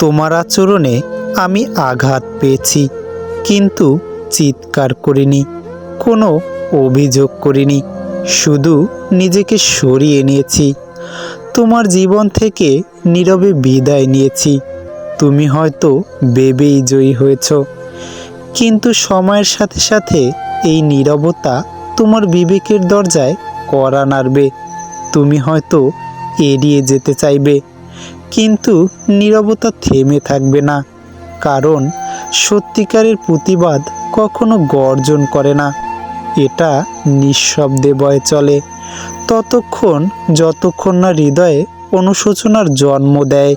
তোমার আচরণে আমি আঘাত পেয়েছি, কিন্তু চিৎকার করিনি, কোনো অভিযোগ করিনি, শুধু নিজেকে সরিয়ে নিয়েছি। তোমার জীবন থেকে নীরবে বিদায় নিয়েছি। তুমি হয়তো ভেবেই জয়ী হয়েছ, কিন্তু সময়ের সাথে সাথে এই নীরবতা তোমার বিবেকের দরজায় কড়া নাড়বে। তুমি হয়তো এড়িয়ে যেতে চাইবে। কিন্তু নিরবতা থেমে থাকবে না, কারণ সত্যিকারের প্রতিবাদ কখনো গর্জন করে না। এটা নিঃশব্দে বয়ে চলে। ততক্ষণ যতক্ষণ না হৃদয়ে অনুশোচনার জন্ম দেয়।